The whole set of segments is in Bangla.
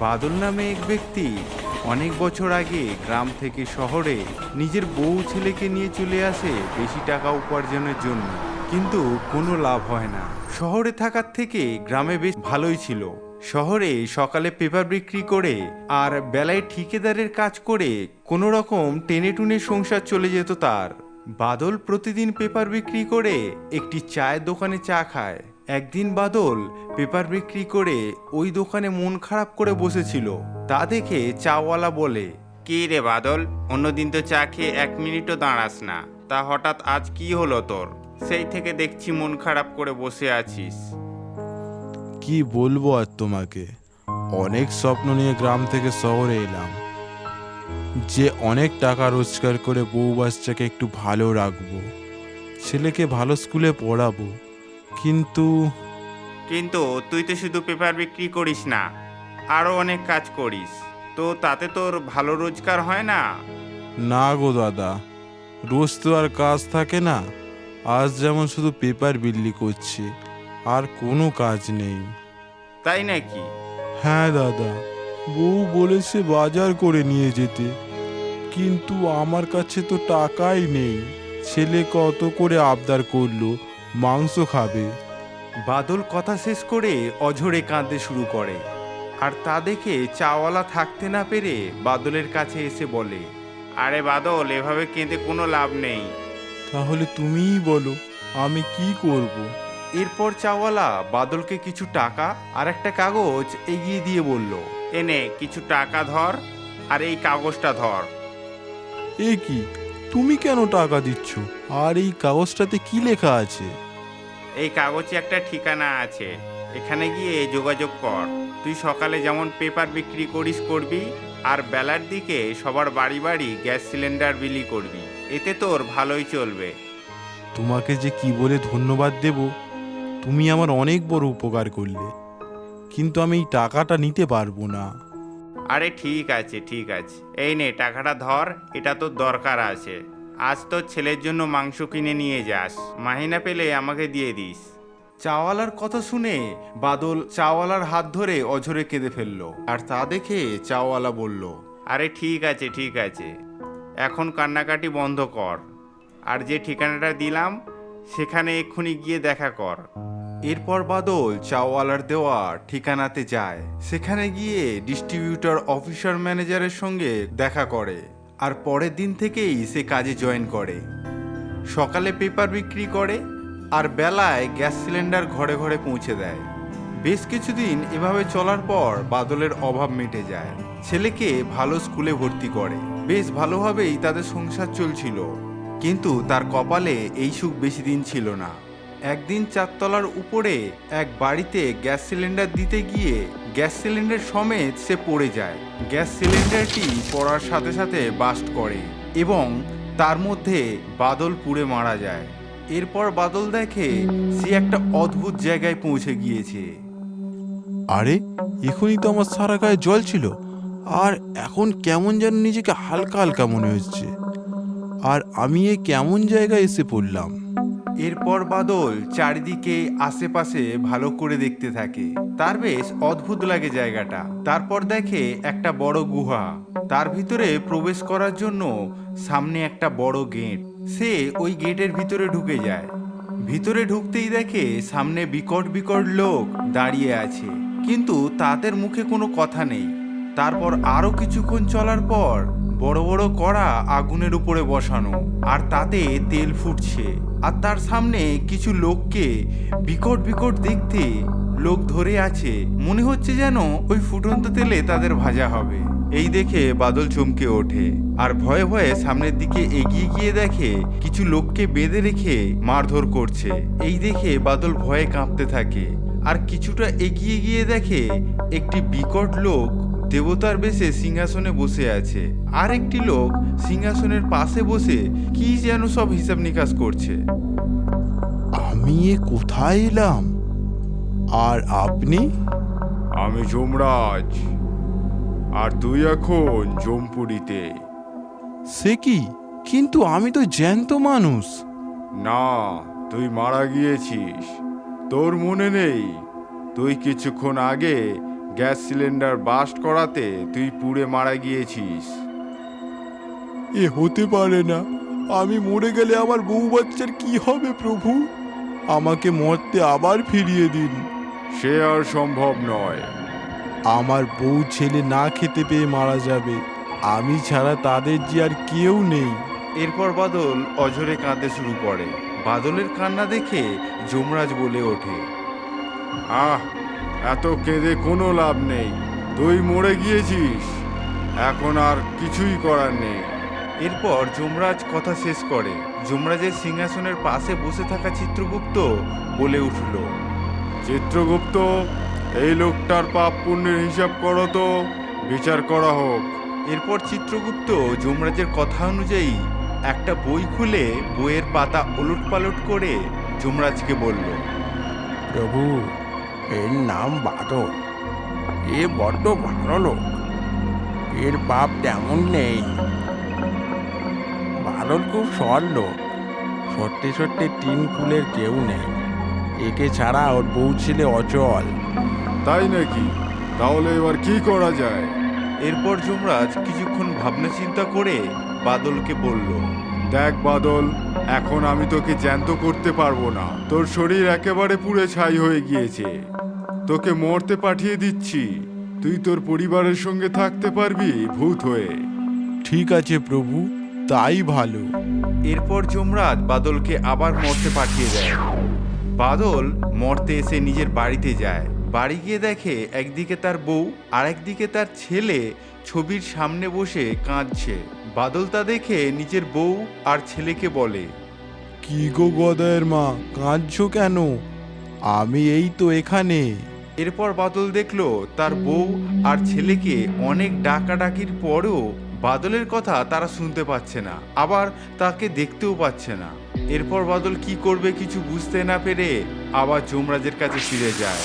বাদল নামে এক ব্যক্তি অনেক বছর আগে গ্রাম থেকে শহরে নিজের বউ ছেলেকে নিয়ে চলে আসে বেশি টাকা উপার্জনের জন্য। কিন্তু কোনো লাভ হয় না। শহরে থাকার থেকে গ্রামে বেশ ভালোই ছিল। শহরে সকালে পেপার বিক্রি করে আর বেলায় ঠিকেদারের কাজ করে কোনো রকম টেনে টুনে সংসার চলে যেত তার। বাদল প্রতিদিন পেপার বিক্রি করে একটি চায়ের দোকানে চা খায়। একদিন বাদল পেপার বিক্রি করে ওই দোকানে মন খারাপ করে বসেছিল। তা দেখে চাওয়ালা বলে কে রে বাদল? অন্যদিন তো চা খেয়ে এক মিনিটও দাঁড়াস না। তা হঠাৎ আজ কি হলো তোর? সেই থেকে দেখছি মন খারাপ করে বসে আছিস। কি বলব আর তোমাকে? অনেক স্বপ্ন নিয়ে গ্রাম থেকে শহরে এলাম। যে অনেক টাকা রোজগার করে বউ বাচ্চাকে একটু ভালো রাখব ছেলেকে ভালো স্কুলে পড়াবো কিন্তু কিন্তু তুই তো শুধু পেপার বিক্রি করিস না আরও অনেক কাজ করিস। তো তাতে তোর ভালো রোজগার হয় না? না গো দাদা রোজ তো আর কাজ থাকে না। আজ যেমন শুধু পেপার বিল্লি করছে আর কোনো কাজ নেই। তাই নাকি? হ্যাঁ দাদা বউ বলেছে বাজার করে নিয়ে যেতে কিন্তু আমার কাছে তো টাকাই নেই। ছেলে কত করে আবদার করল মাংস খাবে। বাদল কথা শেষ করে অঝরে কাঁদতে শুরু করে। আর তা দেখে চাওয়ালা থাকতে না পেরে বাদলের কাছে এসে বলে আরে বাদল এভাবে কেঁদে কোনো লাভ নেই। তাহলে তুমিই বলো আমি কি করব। এরপর চাওয়ালা বাদলকে কিছু টাকা আর একটা কাগজ এগিয়ে দিয়ে বলল এনে কিছু টাকা ধর আর এই কাগজটা ধর। এ কি? তুমি কেন টাকা দিচ্ছ? আর এই কাগজটাতে কি লেখা আছে? এই কাগজে একটা ঠিকানা আছে। এখানে গিয়ে যোগাযোগ কর। তুই সকালে যেমন পেপার বিক্রি করিস করবি আর বেলার দিকে সবার বাড়ি বাড়ি গ্যাস সিলিন্ডার বিলি করবি। এতে তোর ভালোই চলবে। তোমাকে যে কি বলে ধন্যবাদ দেব তুমি আমার অনেক বড় উপকার করলে। কিন্তু আমি এই টাকাটা নিতে পারব না। আরে ঠিক আছে ঠিক আছে। এই নে টাকাটা ধর এটা তোর দরকার আছে। আজ তোর ছেলের জন্য মাংস কিনে নিয়ে যাস। মাহিনা পেলে আমাকে দিয়ে দিস। চাওয়ালার কথা শুনে বাদল চাওয়ালার হাত ধরে অঝরে কেঁদে ফেলল। আর তা দেখে চাওয়ালা বলল আরে ঠিক আছে ঠিক আছে। এখন কান্নাকাটি বন্ধ কর। আর যে ঠিকানাটা দিলাম সেখানে এক্ষুনি গিয়ে দেখা কর। এরপর বাদল চাওয়ালার দেওয়া ঠিকানাতে যায়। সেখানে গিয়ে ডিস্ট্রিবিউটর অফিসার ম্যানেজারের সঙ্গে দেখা করে। আর পরের দিন থেকেই সে কাজে জয়েন করে। সকালে পেপার বিক্রি করে আর বেলায় গ্যাস সিলিন্ডার ঘরে ঘরে পৌঁছে দেয়। বেশ কিছুদিন এভাবে চলার পর বাদলের অভাব মিটে যায়। ছেলেকে ভালো স্কুলে ভর্তি করে। বেশ ভালোভাবেই তাদের সংসার চলছিল। কিন্তু তার কপালে এই সুখ বেশি দিন ছিল না। একদিন চারতলার উপরে এক বাড়িতে গ্যাস সিলিন্ডার দিতে গিয়ে গ্যাস সিলিন্ডার সমেত সে পড়ে যায়। গ্যাস সিলিন্ডারটি পড়ার সাথে সাথে বাস্ট করে এবং তার মধ্যে বাদল পুড়ে মারা যায়। এরপর বাদল দেখে সে একটা অদ্ভুত জায়গায় পৌঁছে গিয়েছে। আরে, এখনই তো আমার সারা গায়ে জল ছিল। আর এখন কেমন যেন নিজেকে হালকা হালকা মনে হচ্ছে। আর আমি এ কেমন জায়গায় এসে পড়লাম? এরপর বাদল চারিদিকে আশেপাশে ভালো করে দেখতে থাকে। তার বেশ অদ্ভুত লাগে জায়গাটা। তারপর দেখে একটা বড় গুহা। তার ভিতরে প্রবেশ করার জন্য সামনে একটা বড় গেট। সে ওই গেটের ভিতরে ঢুকে যায়। ভিতরে ঢুকতেই দেখে সামনে বিকট বিকট লোক দাঁড়িয়ে আছে। কিন্তু তাদের মুখে কোনো কথা নেই। তারপর আরও কিছুক্ষণ চলার পর বড় বড় কড়া আগুনের উপরে বসানো, আর তাতে তেল ফুটছে। আর তার সামনে কিছু লোককে বিকট বিকট দেখতে লোক ধরে আছে। মনে হচ্ছে যেন ওই ফুটন্ত তেলে তাদের ভাজা হবে। এই দেখে বাদল চমকে ওঠে আর ভয়ে ভয়ে সামনের দিকে এগিয়ে গিয়ে দেখে কিছু লোককে বেঁধে রেখে মারধর করছে। এই দেখে বাদল ভয়ে কাঁপতে থাকে আর কিছুটা এগিয়ে গিয়ে দেখে একটি বিকট লোক দেবতার বেশে সিংহাসনে বসে আছে। আর একটি লোক সিংহাসনের পাশে বসে কি যেন সব হিসাব নিকাশ করছে। আমি এ কোথায় এলাম? আর আপনি? আমি যমরাজ। আর তুই এখন জমপুরিতে। সে কি? কিন্তু আমি তো জ্যান্ত মানুষ। না তুই মারা গিয়েছিস। তোর মনে নেই? তুই কিছুক্ষণ আগে গ্যাস সিলিন্ডার বাস্ট করাতে তুই পুড়ে মারা গিয়েছিস। এ হতে পারে না। আমি মরে গেলে আমার বউ বাচ্চার কি হবে প্রভু? আমাকে মরতে আবার ফিরিয়ে দিন। সে আর সম্ভব নয়। আমার বউ ছেলে না খেতে পেয়ে মারা যাবে। আমি ছাড়া তাদের যে আর কেউ নেই। এরপর বাদল অঝরে কাঁদতে শুরু করে। বাদলের কান্না দেখে যমরাজ বলে ওঠে আহ এত কেঁদে কোনো লাভ নেই। তুই মরে গিয়েছিস। এখন আর কিছুই করার নেই। এরপর যমরাজ কথা শেষ করে। যমরাজের সিংহাসনের পাশে বসে থাকা চিত্রগুপ্ত বলে উঠল চিত্রগুপ্ত এই লোকটার পাপ পুণ্যের হিসাব করো তো। বিচার করা হোক। এরপর চিত্রগুপ্ত যমরাজের কথা অনুযায়ী একটা বই খুলে বইয়ের পাতা ওলট পালট করে যমরাজকে বলল প্রভু এর নাম বাদল। এ বড্ড ভালো লোক। এর বাপ তেমন নেই। বাদল খুব সৎ লোক। সত্যি সত্যি তিন কুলের কেউ নেই। একে ছাড়া ওর বউ ছেলে অচল। তাই নাকি? তাহলে এবার কি করা যায়? এরপর যমরাজ কিছুক্ষণ ভাবনা চিন্তা করে বাদলকে বলল দেখ বাদল এখন আমি তোকে জ্যান্ত করতে পারব না। তোর শরীর একেবারে পুড়ে ছাই হয়ে গিয়েছে। তোকে মরতে পাঠিয়ে দিচ্ছি। তুই তোর পরিবারের সঙ্গে থাকতে পারবি ভূত হয়ে। ঠিক আছে প্রভু তাই ভালো। এরপর যমরাজ বাদলকে আবার মরতে পাঠিয়ে দেয়। বাদল মরতে এসে নিজের বাড়িতে যায়। বাড়ি গিয়ে দেখে একদিকে তার বউ আর একদিকে তার ছেলে ছবির সামনে বসে কাঁদছে। বাদল তা দেখে নিজের বউ আর ছেলেকে বলে কি গো গদায়ের মা কাঁদছো কেন? আমি এই তো এখানে। এরপর বাদল দেখল তার বউ আর ছেলেকে অনেক ডাকাডাকির পরও বাদলের কথা তারা শুনতে পাচ্ছে না আবার তাকে দেখতেও পাচ্ছে না। এরপর বাদল কি করবে কিছু বুঝতে না পেরে আবার যমরাজের কাছে ফিরে যায়।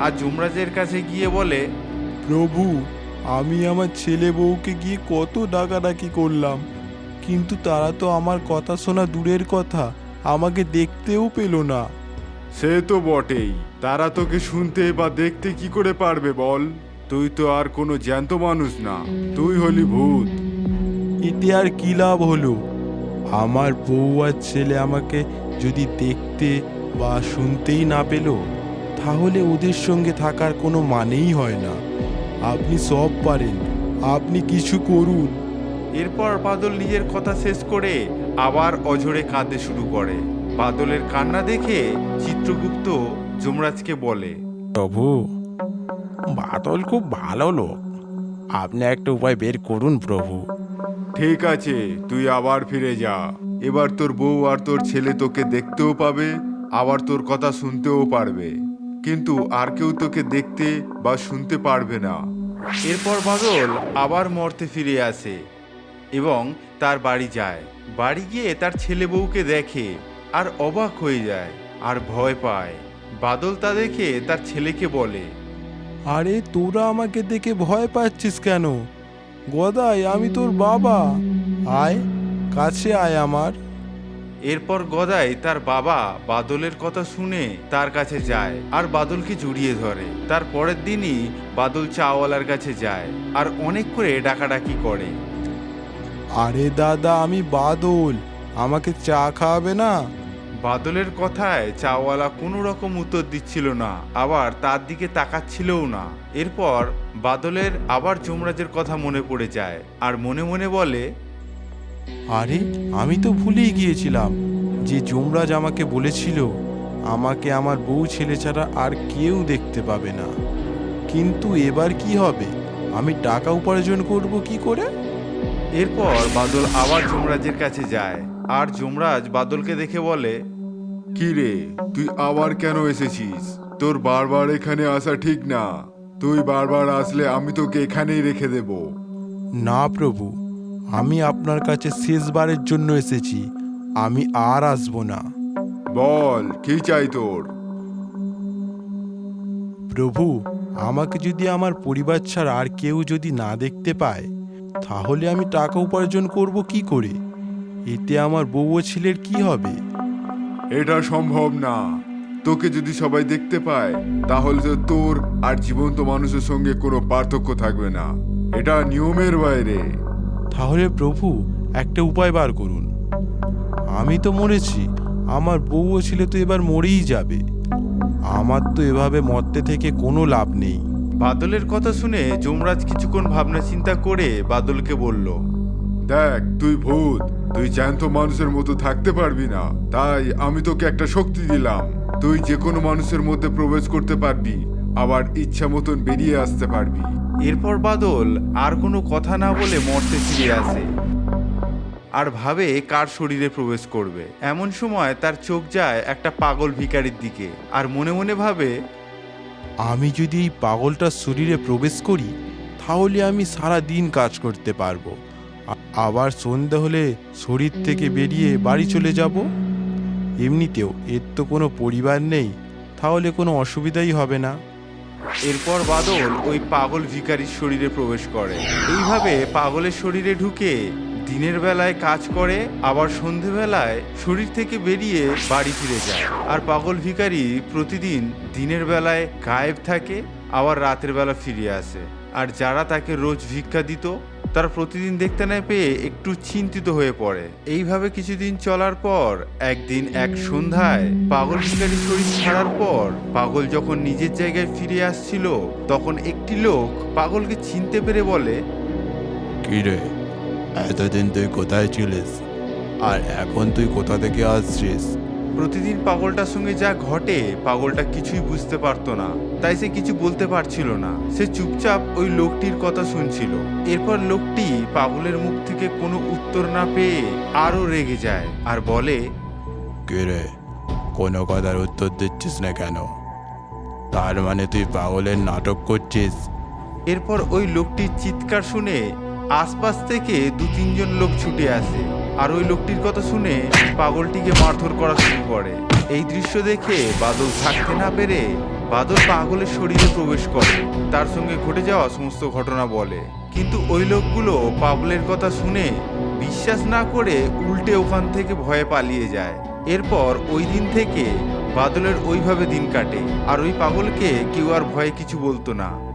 আর যমরাজের কাছে গিয়ে বলে প্রভু আমি আমার ছেলে বউকে গিয়ে কত ডাকাডাকি করলাম। কিন্তু তারা তো আমার কথা শোনা দূরের কথা আমাকে দেখতেও পেল না। সে তো বটেই তারা তোকে শুনতে বা দেখতে কি করে পারবে বল? তুই তো আর কোনো জ্যান্ত মানুষ না তুই হলি ভূত। এতে আর কি লাভ হলো? আমার বউ আর ছেলে আমাকে যদি দেখতে বা শুনতেই না পেল তাহলে ওদের সঙ্গে থাকার কোনো মানেই হয় না। আপনি সব পারেন আপনি কিছু করুন। এরপর বাদল নিজের কথা শেষ করে আবার অঝরে কাঁদতে শুরু করে। বাদলের কান্না দেখে চিত্রগুপ্ত যমরাজকে বলে প্রভু বাদল খুব ভালো লোক। আপনি একটা উপায় বের করুন প্রভু। ঠিক আছে তুই আবার ফিরে যা। এবার তোর বউ আর তোর ছেলে তোকে দেখতেও পাবে আবার তোর কথা শুনতেও পারবে। কিন্তু আর কেউ তোকে দেখতে বা শুনতে পারবে না। এরপর বাদল আবার মর্তে ফিরে আসে এবং তার বাড়ি যায়। বাড়ি গিয়ে তার ছেলে বউকে দেখে আর অবাক হয়ে যায় আর ভয় পায়। বাদল তা দেখে তার ছেলেকে বলে, আরে তোরা আমাকে দেখে ভয় পাচ্ছিস কেন? গদাই, আমি তোর বাবা। আয়, কাছে আয় আমার। এরপর গদাই তার বাবা বাদলের কথা শুনে তার কাছে যায় আর বাদলকে জড়িয়ে ধরে। তার পরের দিনই বাদল চাওয়ালার কাছে যায় আর অনেক করে ডাকাডাকি করে। আরে দাদা আমি বাদল আমাকে চা খাওয়াবে না? বাদলের কথায় চাওয়ালা কোনো রকম উত্তর দিচ্ছিল না আবার তার দিকে তাকাচ্ছিলও না। এরপর বাদলের আবার যমরাজের কথা মনে পড়ে যায় আর মনে মনে বলে আরে আমি তো ভুলেই গিয়েছিলাম যে যমরাজ আমাকে বলেছিল আমাকে আমার বউ ছেলে ছাড়া আর কেউ দেখতে পাবে না। কিন্তু এবার কি হবে? আমি টাকা উপার্জন করব কি করে? এরপর বাদল আবার যমরাজের কাছে যায়। আর যমরাজ বাদলকে দেখে বলে কি রে তুই আবার কেন এসেছিস? তোর বারবার এখানে আসা ঠিক না। তুই বারবার আসলে আমি তোকে এখানেই রেখে দেব। না প্রভু আমি আপনার কাছে শেষবারের জন্য এসেছি। আমি আর আসব না। বল কি চাই তোর? প্রভু আমাকে যদি আমার পরিবার ছাড়া আর কেউ যদি না দেখতে পায় তাহলে আমি টাকা উপার্জন করব কি করে? এতে আমার বউ ও ছেলের কি হবে? এটা সম্ভব না। তোকে যদি সবাই দেখতে পায় তাহলে তো তোর আর জীবন্ত মানুষের সঙ্গে কোনো পার্থক্য থাকবে না। এটা নিয়মের বাইরে। তাহলে প্রভু একটা উপায় বার করুন। আমি তো মরেছি আমার বউ ও ছেলে তো এবার মরেই যাবে। আমার তো এভাবে মরতে থেকে কোনো লাভ নেই। বাদলের কথা শুনে যমরাজ কিছুক্ষণ ভাবনা চিন্তা করে বাদলকে বলল দেখ তুই ভূত তুই জ্যান্ত মানুষের মতো থাকতে পারবি না। তাই আমি তোকে একটা শক্তি দিলাম। তুই যে কোনো মানুষের মধ্যে প্রবেশ করতে পারবি আবার ইচ্ছা মতন বেরিয়ে আসতে পারবি। এরপর বাদল আর কোনো কথা না বলে মরতে ফিরে আসে। আর ভাবে কার শরীরে প্রবেশ করবে। এমন সময় তার চোখ যায় একটা পাগল ভিখারির দিকে আর মনে মনে ভাবে, আমি যদি এই পাগলটার শরীরে প্রবেশ করি, তাহলে আমি সারা দিন কাজ করতে পারব। আবার সন্ধে হলে শরীর থেকে বেরিয়ে বাড়ি চলে যাব। এমনিতেও এর তো কোনো পরিবার নেই, তাহলে কোনো অসুবিধাই হবে না। এরপর বাদল ওই পাগল ভিকারির শরীরে প্রবেশ করে। এইভাবে পাগলের শরীরে ঢুকে দিনের বেলায় কাজ করে, আবার সন্ধেবেলায় শরীর থেকে বেরিয়ে বাড়ি ফিরে যায়। আর পাগল ভিকারি প্রতিদিন দিনের বেলায় গায়েব থাকে, আবার রাতের বেলা ফিরে আসে। আর যারা তাকে রোজ ভিক্ষা দিত তারা প্রতিদিন দেখতে না পেয়ে একটু চিন্তিত হয়ে পড়ে। এইভাবে কিছুদিন চলার পর, একদিন এক সন্ধ্যায় পাগল ভিখারি শরীর ছাড়ার পর, পাগল যখন নিজের জায়গায় ফিরে আসছিল, তখন একটি লোক পাগলকে চিনতে পেরে বলে, কি রে? এতদিন তুই কোথায় ছিলিস? আর এখন তুই কোথা থেকে আসছিস? প্রতিদিন পাগলটার সঙ্গে যা ঘটে পাগলটা কিছুই বুঝতে পারতো না। তাই সে কিছু বলতে পারছিল না। সে চুপচাপ ওই লোকটির কথা শুনছিল। এরপর লোকটি পাগলের মুখ থেকে কোনো উত্তর না পেয়ে আরও রেগে যায় আর বলে কে রে? কোনো কথার উত্তর দিচ্ছিস না কেন? তার মানে তুই পাগলের নাটক করছিস? এরপর ওই লোকটির চিৎকার শুনে আশপাশ থেকে দু তিনজন লোক ছুটে আসে। আর ওই লোকটির কথা শুনে পাগলটিকে মারধর করা শুরু করে। এই দৃশ্য দেখে বাদল থাকতে না পেরে বাদল পাগলের শরীরে প্রবেশ করে। তার সঙ্গে ঘটে যাওয়া সমস্ত ঘটনা বলে। কিন্তু ওই লোকগুলো পাগলের কথা শুনে বিশ্বাস না করে উল্টে ওখান থেকে ভয়ে পালিয়ে যায়। এরপর ওই দিন থেকে বাদলের ওইভাবে দিন কাটে। আর ওই পাগলকে কেউ আর ভয়ে কিছু বলতো না।